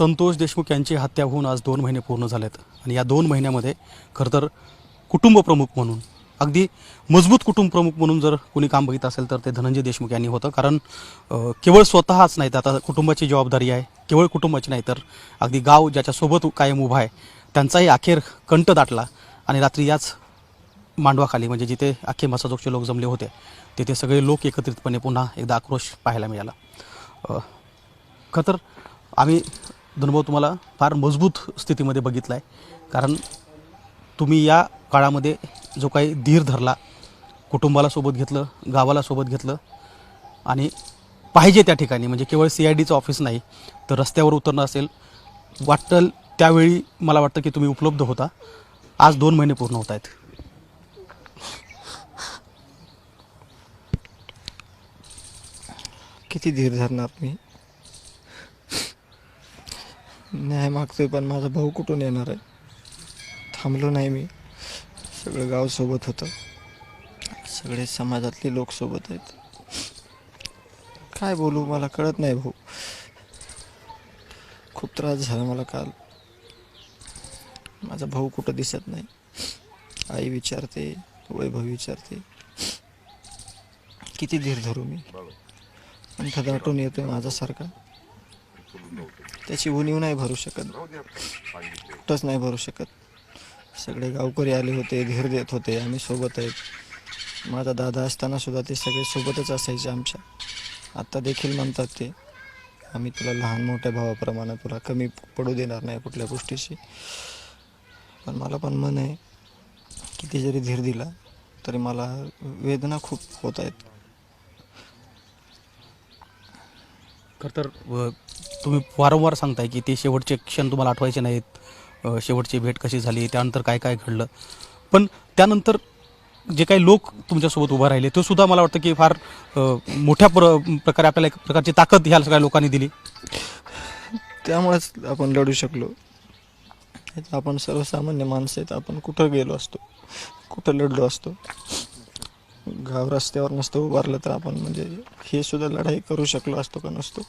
संतोष देशमुख यांची हत्या होऊन आज दोन महिने पूर्ण झालेत. आणि या दोन महिन्यामध्ये खरं तर कुटुंबप्रमुख म्हणून अगदी मजबूत कुटुंब प्रमुख म्हणून जर कोणी काम बघित असेल तर ते धनंजय देशमुख यांनी होतं. कारण केवळ स्वतःच नाही तर आता कुटुंबाची जबाबदारी आहे केवळ कुटुंबाची नाही तर अगदी गाव ज्याच्यासोबत कायम उभा आहे त्यांचाही अखेर कंठ दाटला. आणि रात्री याच मांडवाखाली म्हणजे जिथे अख्खे मसाजोगचे लोक जमले होते तिथे सगळे लोक एकत्रितपणे पुन्हा एकदा आक्रोश पाहायला मिळाला. खतर आम्ही धनुभाऊ तुम्हाला फार मजबूत स्थितीमध्ये बघितला आहे कारण तुम्ही या काळामध्ये जो काही धीर धरला कुटुंबाला सोबत घेतलं गावाला सोबत घेतलं आणि पाहिजे त्या ठिकाणी म्हणजे केवळ सी आय डीचं ऑफिस नाही तर रस्त्यावर उतरणं असेल वाटतं त्यावेळी मला वाटतं की तुम्ही उपलब्ध होता. आज दोन महिने पूर्ण होत आहेत. किती धीर धरणार मी? न्याय मागतोय पण माझा भाऊ कुठून येणार आहे? थांबलो नाही मी. सगळं गाव सोबत होतं. सगळे समाजातले लोक सोबत आहेत. काय बोलू मला कळत नाही भाऊ. खूप त्रास झाला मला काल. माझा भाऊ कुठं दिसत नाही. आई विचारते वैभव विचारते. किती धीर धरू मी? पण दाटून येतोय माझ्यासारखा. त्याची उणीव नाही भरू शकत. कुठंच नाही भरू शकत. सगळे गावकरी आले होते धीर देत होते आम्ही सोबत आहेत. माझा दादा असताना सुद्धा ते सगळे सोबतच असायचे आमच्या. आत्ता देखील म्हणतात ते आम्ही तुला लहान मोठ्या भावाप्रमाणे तुला कमी पडू देणार नाही कुठल्या गोष्टीशी. पण मला पण मन आहे किती जरी धीर दिला तरी मला वेदना खूप होत आहेत. खरं तर तुम्ही वारंवार सांगताय की ते शेवटचे क्षण तुम्हाला आठवायचे नाहीत. शेवटची भेट कशी झाली त्यानंतर काय काय घडलं. पण त्यानंतर जे काही लोक तुमच्यासोबत उभा राहिले तो सुद्धा मला वाटतं की फार मोठ्या प्र प्रकारे आपल्याला एक प्रकारची ताकद ह्या सगळ्या लोकांनी दिली. त्यामुळेच आपण लढू शकलो. आपण सर्वसामान्य माणसं आहेत आपण कुठं गेलो असतो कुठं लढलो असतो. गाव रस्त्यावर नसतं उभारलं तर आपण म्हणजे हे सुद्धा लढाई करू शकलो असतो का नसतो.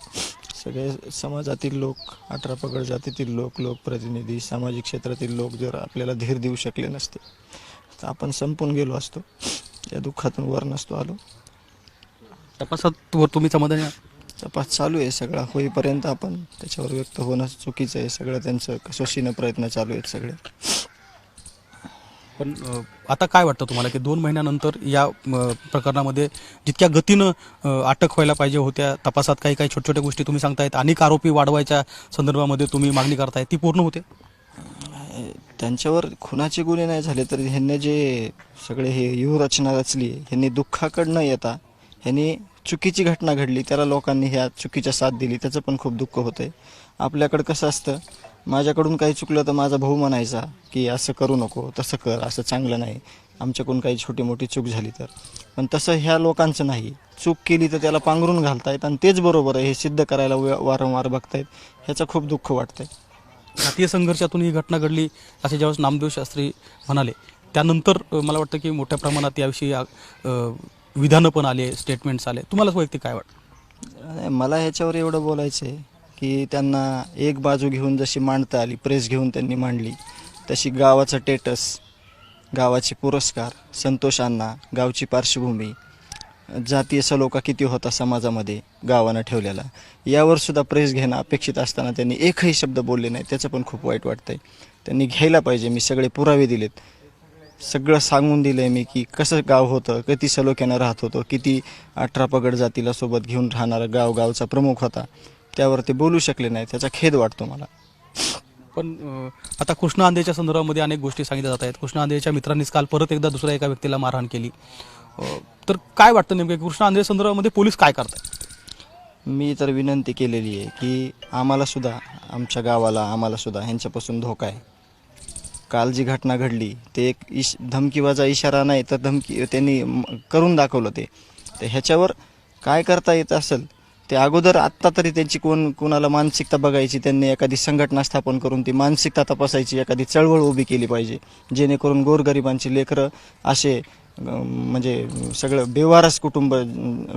सगळे समाजातील लोक अठरा पगड जातीतील लोक लोकप्रतिनिधी सामाजिक क्षेत्रातील लोक जर आपल्याला धीर देऊ शकले नसते तर आपण संपून गेलो असतो. या दुःखातून वर नसतो आलो. तपासात वर तुम्ही समाधानी आहात? तपास चालू आहे. सगळा होईपर्यंत आपण त्याच्यावर व्यक्त होणं चुकीचं आहे. सगळं त्यांचं कसोशीनं प्रयत्न चालू आहेत सगळे. पण आता काय वाटतं तुम्हाला की दोन महिन्यानंतर या प्रकरणामध्ये जितक्या गतीनं अटक व्हायला पाहिजे होत्या तपासात काही काही छोट्या छोट्या गोष्टी तुम्ही सांगतायत अनेक आरोपी वाढवायच्या संदर्भामध्ये तुम्ही मागणी करताय ती पूर्ण होते? त्यांच्यावर खुनाचे गुन्हे नाही झाले तर ह्यांनी जे सगळे हे व्यूहरचना रचली ह्यांनी दुःखाकडनं येता ह्यांनी चुकीची घटना घडली त्याला लोकांनी ह्या चुकीच्या साथ दिली त्याचं पण खूप दुःख होतंय. आपल्याकडं कसं असतं माझ्याकडून काही चुकलं तर माझा भाऊ म्हणायचा की असं करू नको तसं कर असं चांगलं नाही. आमच्याकडून काही छोटी मोठी चूक झाली तर. पण तसं ह्या लोकांचं नाही. चूक केली तर त्याला पांघरून घालतायत आणि तेच बरोबर आहे हे सिद्ध करायला वारंवार बघतायत. ह्याचं खूप दुःख वाटतंय. जातीय संघर्षातून ही घटना घडली असे ज्यावेळेस नामदेव शास्त्री म्हणाले त्यानंतर मला वाटतं की मोठ्या प्रमाणात याविषयी विधानं पण आले स्टेटमेंट्स आले. तुम्हाला वैयक्तिक काय वाटतं? नाही, मला ह्याच्यावर एवढं बोलायचं आहे की त्यांना एक बाजू घेऊन जशी मांडता आली प्रेस घेऊन त्यांनी मांडली तशी गावाचं टेटस गावाचे पुरस्कार संतोष अण्णा गावची पार्श्वभूमी जातीय सलोखा किती होता समाजामध्ये गावानं ठेवलेला यावर सुद्धा प्रेस घेणं अपेक्षित असताना त्यांनी एकही शब्द बोलले नाही त्याचं पण खूप वाईट वाटतंय. त्यांनी घ्यायला पाहिजे मी सगळे पुरावे दिलेत. सगळं सांगून दिलंय मी की कसं गाव होतं किती सलोख्यानं राहत होतं किती अठरा पगड जातीला सोबत घेऊन राहणारा गाव गावचा प्रमुख होता. त्यावर ते बोलू शकले नाही त्याचा खेद वाटतो मला. पण आता कृष्णा आंदेच्या संदर्भामध्ये अनेक गोष्टी सांगितल्या जात आहेत. कृष्णा आंदेच्या मित्रांनीच काल परत एकदा दुसऱ्या एका व्यक्तीला मारहाण केली. तर काय वाटतं नेमकं? कृष्णा आंदे संदर्भामध्ये पोलीस काय करतात मी तर विनंती केलेली आहे की आम्हाला सुद्धा आमच्या गावाला आम्हाला सुद्धा ह्यांच्यापासून धोका आहे. काल जी घटना घडली ते एक इश धमकीवाजा इशारा नाही तर धमकी त्यांनी करून दाखवलं ते. तर ह्याच्यावर काय करता येत असेल? ते अगोदर आत्ता तरी त्यांची कोण कोणाला मानसिकता बघायची त्यांनी एखादी संघटना स्थापन करून ती मानसिकता तपासायची एखादी चळवळ उभी केली पाहिजे जेणेकरून गोरगरिबांची लेकरं असे म्हणजे सगळं बेवारस कुटुंब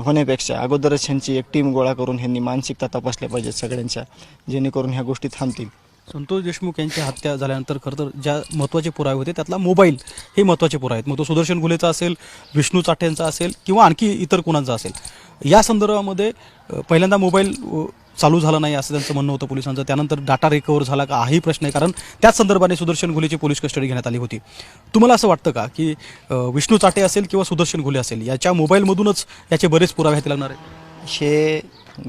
होण्यापेक्षा अगोदरच ह्यांची एक टीम गोळा करून ह्यांनी मानसिकता तपासल्या पाहिजेत सगळ्यांच्या जेणेकरून ह्या गोष्टी थांबतील. संतोष देशमुख यांची हत्या झाल्यानंतर खरं तर ज्या महत्त्वाचे पुरावे होते त्यातला मोबाईल हे महत्त्वाचे पुरावे आहेत. मग तो सुदर्शन गुलेचा असेल विष्णू चाट्यांचा असेल किंवा आणखी इतर कोणाचा असेल. या संदर्भामध्ये पहिल्यांदा मोबाईल चालू झाला नाही असं त्यांचं म्हणणं होतं पोलिसांचं. त्यानंतर डाटा रिकवर झाला का हाही प्रश्न आहे. कारण त्याच संदर्भाने सुदर्शन घुलेची पोलीस कस्टडी घेण्यात आली होती. तुम्हाला असं वाटतं का की विष्णू चाटे असेल किंवा सुदर्शन घुले असेल याच्या मोबाईलमधूनच याचे बरेच पुरावे हाती लागणार आहेत? असे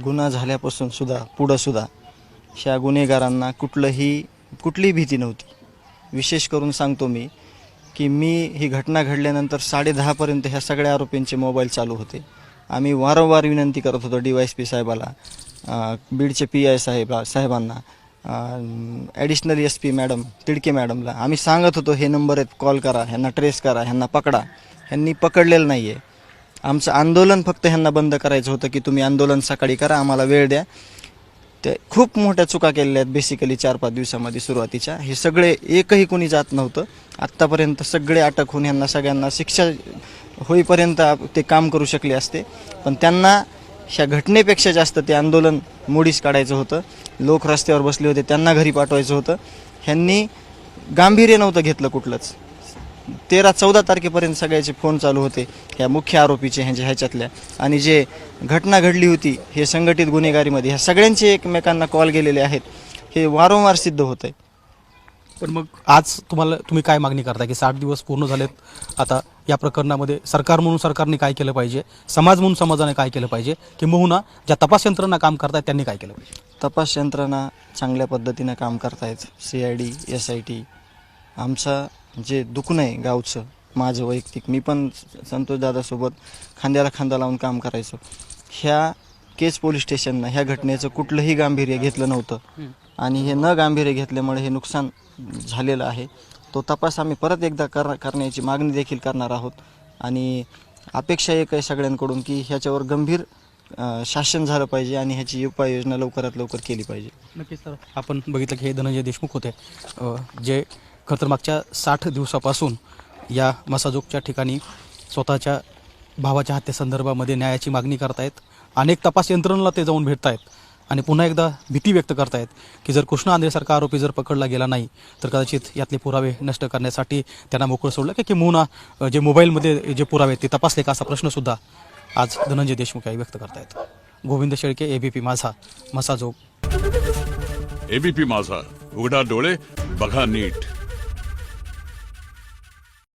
गुन्हा झाल्यापासून सुद्धा पुढं सुद्धा ह्या गुन्हेगारांना कुठलंही कुठलीही भीती नव्हती. विशेष करून सांगतो मी की मी ही घटना घडल्यानंतर साडेदहापर्यंत ह्या सगळ्या आरोपींचे मोबाईल चालू होते. आम्ही वारंवार विनंती करत होतो डी वाय एस पी साहेबाला बीडचे पी आय साहेब साहेबांना additional S P madam Tidke मॅडमला. आम्ही सांगत होतो हे नंबर आहेत कॉल करा ह्यांना ट्रेस करा ह्यांना पकडा. ह्यांनी पकडलेलं नाही आहे आमचं आंदोलन फक्त ह्यांना बंद करायचं होतं की तुम्ही आंदोलन सकाळी करा आम्हाला वेळ द्या. ते खूप मोठ्या चुका केलेल्या आहेत बेसिकली चार पाच दिवसामध्ये सुरुवातीच्या. हे सगळे एकही कोणी जात नव्हतं. आत्तापर्यंत सगळे अटक होऊन ह्यांना सगळ्यांना शिक्षा होईपर्यंत ते काम करू शकले असते. पण त्यांना ह्या घटनेपेक्षा जास्त ते आंदोलन मोडीस काढायचं होतं. लोक रस्त्यावर बसले होते त्यांना घरी पाठवायचं होतं. ह्यांनी गांभीर्य नव्हतं घेतलं कुठलंच. तेरा चौदा तारखेपर्यंत सगळ्याचे फोन चालू होते. ह्या मुख्य आरोपीचे ह्यांच्या ह्याच्यातल्या. आणि जे घटना घडली होती हे संघटित गुन्हेगारीमध्ये ह्या सगळ्यांचे एकमेकांना कॉल गेलेले आहेत. हे वारंवार सिद्ध होत आहे पण मग आज तुम्हाला तुम्ही काय मागणी करता की साठ दिवस पूर्ण झालेत? आता या प्रकरणामध्ये सरकार म्हणून सरकारने काय केलं पाहिजे? समाज म्हणून समाजाने काय केलं पाहिजे? किंबहुना ज्या तपास यंत्रणा काम करतायत त्यांनी काय केलं पाहिजे? तपास यंत्रणा चांगल्या पद्धतीनं काम करतायत. C I D S I T आमचं जे दुखणं आहे गावचं माझं वैयक्तिक मी पण संतोष दादासोबत खांद्याला खांदा लावून काम करायचो. ह्या केस पोलीस स्टेशननं ह्या घटनेचं कुठलंही गांभीर्य घेतलं नव्हतं. आणि हे न गांभीर्य घेतल्यामुळे हे नुकसान झालेलं आहे. तो तपास आम्ही परत एकदा कर करण्याची मागणी देखील करणार आहोत. आणि अपेक्षा एक आहे सगळ्यांकडून की ह्याच्यावर गंभीर शासन झालं पाहिजे आणि ह्याची उपाययोजना लवकरात लवकर केली पाहिजे. नक्कीच सर. आपण बघितलं की हे धनंजय देशमुख होते. जे खरं तर मागच्या साठ दिवसापासून या मसाजोगच्या ठिकाणी स्वतःच्या भावाच्या हत्येसंदर्भामध्ये न्यायाची मागणी करतायत. अनेक तपास यंत्रणांना ते जाऊन भेटतायत. आणि पुन्हा एकदा भीती व्यक्त करतायत की जर कृष्ण आंध्रेसारखा आरोपी जर पकडला गेला नाही तर कदाचित यातले पुरावे नष्ट करण्यासाठी त्यांना मोकळं सोडलं की? की मुना जे मोबाईलमध्ये जे पुरावे ते तपासले का? असा प्रश्नसुद्धा आज धनंजय देशमुख याही व्यक्त करतायत. गोविंद शेळके एबीपी माझा मसाजोग. एबीपी माझा. उघडा डोळे बघा नीट.